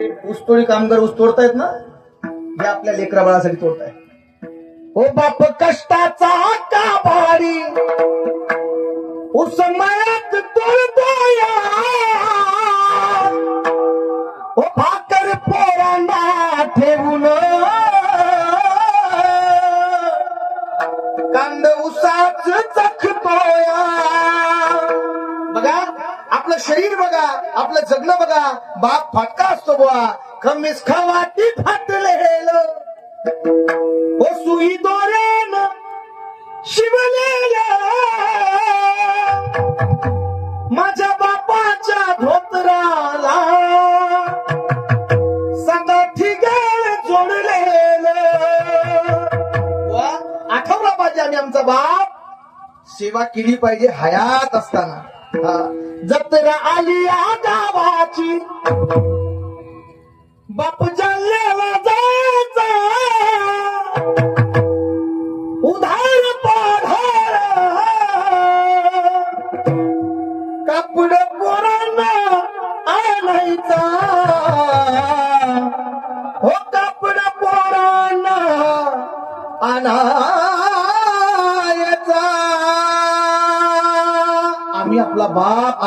ऊसतोडी कामगार ऊस तोडतायत ना? हे आपल्या लेकरा बाळासाठी तोडताय ओ बाप कष्टाचा का काबाडी उसमयात तोडतोया. ओ भाकर पोरांना ठेवून. कांद उसाच चखतोया. शरीर बघा आपलं जगणं बघा. बाप फाटका असतो बुवा. खमीस खवाटी फाटलेल ओ सुई दोऱ्यान शिवलेल. माझ्या बापाच्या धोतराला सदा ठिगळ जोडलेल वा आठवला पाहिजे आम्ही आमचा बाप? सेवा केली पाहिजे हयात असताना. जत्रा आली या गावाची. बाप जाल्ल्याला जायचा. उधार पाढार. कापड पोरांना आणायचा. हो कापड पोरांना आणा आम्ही आपला बाप